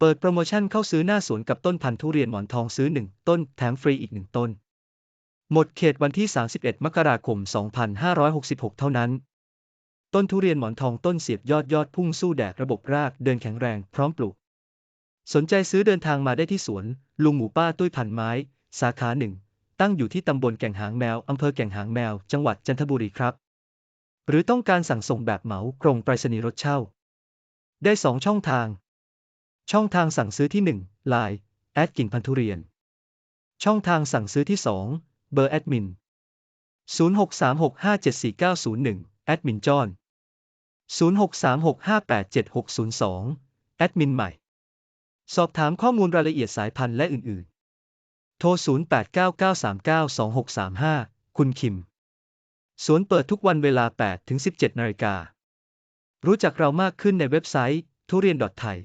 เปิดโปรโมชั่นเข้าซื้อหน้าสวนกับต้นพันธุ์ทุเรียนหมอนทองซื้อ 1 ต้น แถมฟรีอีก 1 ต้น หมดเขตวันที่ 31 มกราคม 2566 เท่านั้น ต้นทุเรียนหมอนทองต้นเสียบยอดยอดพุ่งสู้แดดระบบรากเดินแข็งแรงพร้อมปลูก สนใจซื้อเดินทางมาได้ที่สวน ลุงหมูป้าตุ้ยพันไม้ สาขาหนึ่งตั้งอยู่ที่ตำบลแก่งหางแมว อำเภอแก่งหางแมว จังหวัดจันทบุรีครับ หรือต้องการสั่งส่งแบบเหมา กรงไปรษณีย์รถเช่า ได้2ช่องทาง ช่องทางสั่งซื้อที่ 1 Line แอดกิ่งพันธุเรียน ช่องทางสั่งซื้อที่ 2 เบอร์แอดมิน 0636574901 แอดมินจอน 0636587602 แอดมินใหม่ สอบถามข้อมูลรายละเอียดสายพันธุ์และอื่น ๆ โทร 0899392635 คุณคิม สวนเปิดทุกวันเวลา 8-17 นาฬิกา รู้จักเรามากขึ้นในเว็บไซต์ทุเรียน.ไทย